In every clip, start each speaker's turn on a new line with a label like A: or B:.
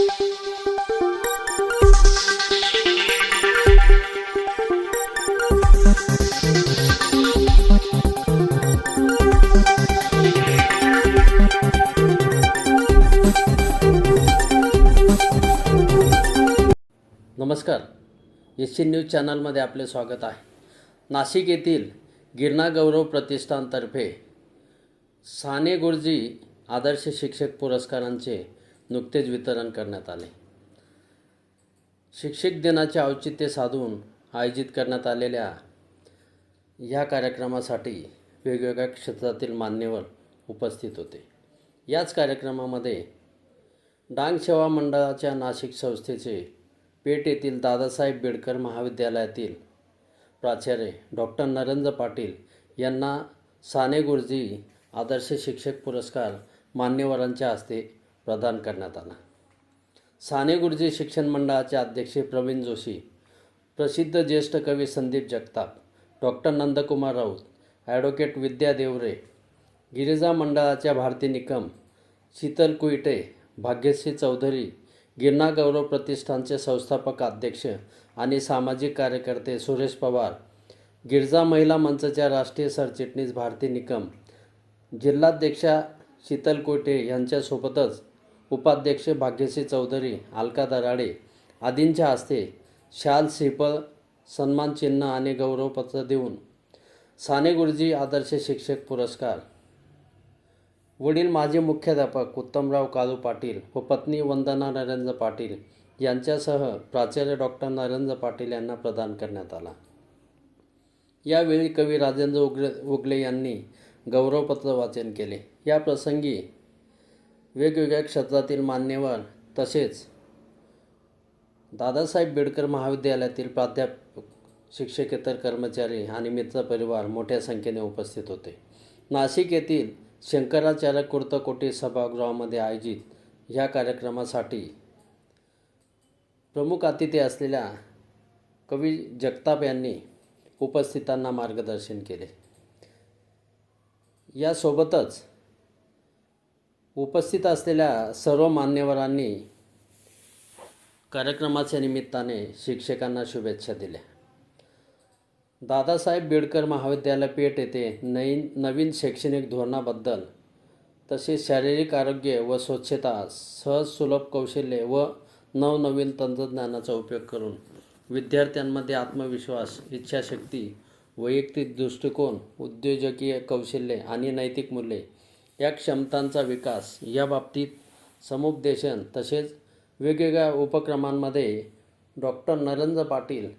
A: नमस्कार. S C news चॅनलमध्ये आपले स्वागत आहे. नाशिक येथील गिरणा गौरव प्रतिष्ठानतर्फे साने गुरुजी आदर्श शिक्षक पुरस्कारांचे नुकतेच वितरण करण्यात आले. शिक्षक दिनाचे औचित्य साधून आयोजित करण्यात आलेल्या ह्या कार्यक्रमासाठी वेगवेगळ्या क्षेत्रातील मान्यवर उपस्थित होते. याच कार्यक्रमामध्ये डांग सेवा मंडळाच्या नाशिक संस्थेचे पेठ येथील दादासाहेब बेडकर महाविद्यालयातील प्राचार्य डॉक्टर नरेंद्र पाटील यांना साने गुरुजी आदर्श शिक्षक पुरस्कार मान्यवरांच्या हस्ते प्रदान करण्यात आला. साने गुरुजी शिक्षण मंडळाचे अध्यक्ष प्रवीण जोशी प्रसिद्ध ज्येष्ठ कवी संदीप जगताप डॉक्टर नंदकुमार राऊत ॲडव्होकेट विद्या देवरे गिरिजा मंडळाच्या भारती निकम शीतल कुईटे भाग्यश्री चौधरी गिरणा गौरव प्रतिष्ठानचे संस्थापक अध्यक्ष आणि सामाजिक कार्यकर्ते सुरेश पवार गिरजा महिला मंचच्या राष्ट्रीय सरचिटणीस भारती निकम जिल्हाध्यक्षा शीतल कोटे यांच्यासोबतच उपाध्यक्ष भाग्यश्री चौधरी अलका दराडे आदींच्या हस्ते शाल श्रीफळ सन्मानचिन्ह आणि गौरवपत्र देऊन साने गुरुजी आदर्श शिक्षक पुरस्कार. वडील माजी मुख्याध्यापक उत्तमराव कालू पाटील व पत्नी वंदना नरेंद्र पाटील यांच्यासह प्राचार्य डॉक्टर नरेंद्र पाटील यांना प्रदान करण्यात आला. यावेळी कवी राजेंद्र उगले उगले यांनी गौरवपत्र वाचन केले. या प्रसंगी वेगवेगळ्या क्षेत्रातील मान्यवर तसेच दादासाहेब बेडकर महाविद्यालयातील प्राध्यापक शिक्षकेतर कर्मचारी आणि मित्रपरिवार मोठ्या संख्येने उपस्थित होते. नाशिक येथील शंकराचार्य कुर्तकोटी सभागृहामध्ये आयोजित ह्या कार्यक्रमासाठी प्रमुख अतिथी असलेल्या कवी जगताप यांनी उपस्थितांना मार्गदर्शन केले. यासोबतच उपस्थित असलेल्या सर्व मान्यवरांनी कार्यक्रमाच्या निमित्ताने शिक्षकांना शुभेच्छा दिल्या. दादासाहेब बेडकर महाविद्यालय पेठ येथे नवीन नवीन शैक्षणिक धोरणाबद्दल तसेच शारीरिक आरोग्य व स्वच्छता सहज सुलभ कौशल्ये व नवनवीन तंत्रज्ञानाचा उपयोग करून विद्यार्थ्यांमध्ये आत्मविश्वास इच्छाशक्ती वैयक्तिक दृष्टिकोन उद्योजकीय कौशल्ये आणि नैतिक मूल्ये या क्षमतांचा विकास या बाबतीत समुपदेशन तसेच वेगवेगळ्या उपक्रमांमध्ये डॉक्टर नरेंद्र पाटील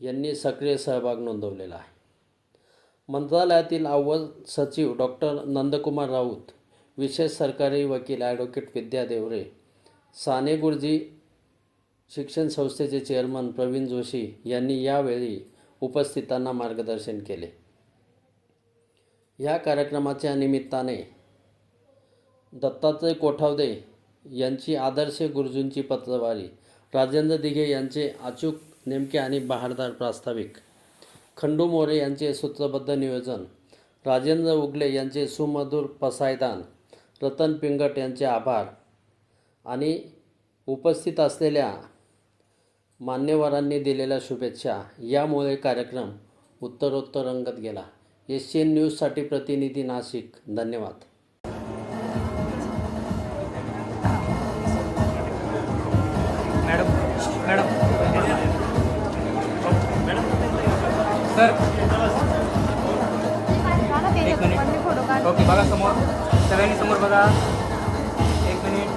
A: यांनी सक्रिय सहभाग नोंदवलेला आहे. मंत्रालयातील अव्वल सचिव डॉक्टर नंदकुमार राऊत विशेष सरकारी वकील ॲडव्होकेट विद्या देवरे साने गुरुजी शिक्षण संस्थेचे चेअरमन प्रवीण जोशी यांनी यावेळी उपस्थितांना मार्गदर्शन केले. या कार्यक्रमाच्या निमित्ताने दत्तात्रय कोठावदे यांची आदर्श गुरुजींची पत्रवारी राजेंद्र दिघे यांचे अचूक नेमके आणि बहारदार प्रास्ताविक खंडू मोरे यांचे सूत्रबद्ध नियोजन राजेंद्र उगले यांचे सुमधुर पसायदान रतन पिंगट यांचे आभार आणि उपस्थित असलेल्या मान्यवरांनी दिलेल्या शुभेच्छा. यामुळे कार्यक्रम उत्तरोत्तर रंगत गेला. एशियन न्यूजसाठी प्रतिनिधी नाशिक. धन्यवाद.
B: Madam madam. सर. एक मिनिट. ओके बघा समोर. सगळ्यांनी समोर बघा. एक मिनिट.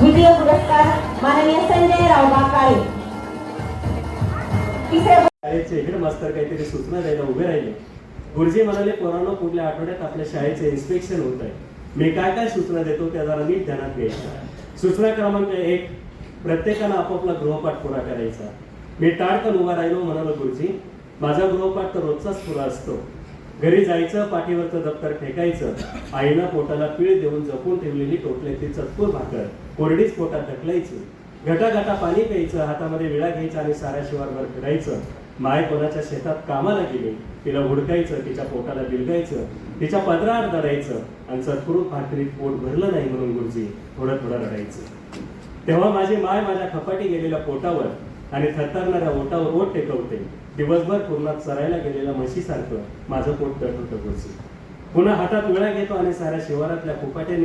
B: थँक्यू
C: पुरस्कार माननीय संजय रावबा काळे
D: शाळेचे हेड मास्तर काहीतरी सूचना द्यायला उभे राहिले. गुरुजी म्हणाले पोरांनो पुढल्या आठवड्यात आपल्या शाळेचे इन्स्पेक्शन होत आहे? मी काय काय सूचना देतो त्या जरा नीट ध्यानात घ्यायचा सूचना क्रमांक एक प्रत्येकाला आपापला गृहपाठ पुरा करायचा. मी टाळकन उभा राहिलो म्हणालो गुरुजी माझा गृहपाठ तर रोजचाच पुरा असतो. घरी जायचं पाठीवरचं दप्तर फेकायचं आईनं पोटाला पीळ देऊन जपून ठेवलेली टोटल्याची चतपूर भाकर कोरडीच पोटात ढकलायची. घटा घटा पाणी प्यायचं हातामध्ये विळा घ्यायचा आणि साऱ्या शिवारवर फिरायचं. माय कोणाच्या शेतात कामाला गेली तिला हुडकायचं तिच्या पोटाला बिलगायचं तिच्या पदरावर दडायचं आणि सत्पुरुष भाकरीत पोट भरलं नाही म्हणून गुरुजी थोडं थोडं रडायचं. तेव्हा माझी माय माझ्या खपाटी गेलेल्या पोटावर आणि थरथरणाऱ्या ओटावर ओट टेकवते. दिवसभर पूर्णात चरायला गेलेल्या म्हशीसारखं माझं पोट पेट होतं पुन्हा हातात विळा घेतो आणि साऱ्या शिवारातल्या कुपाट्याने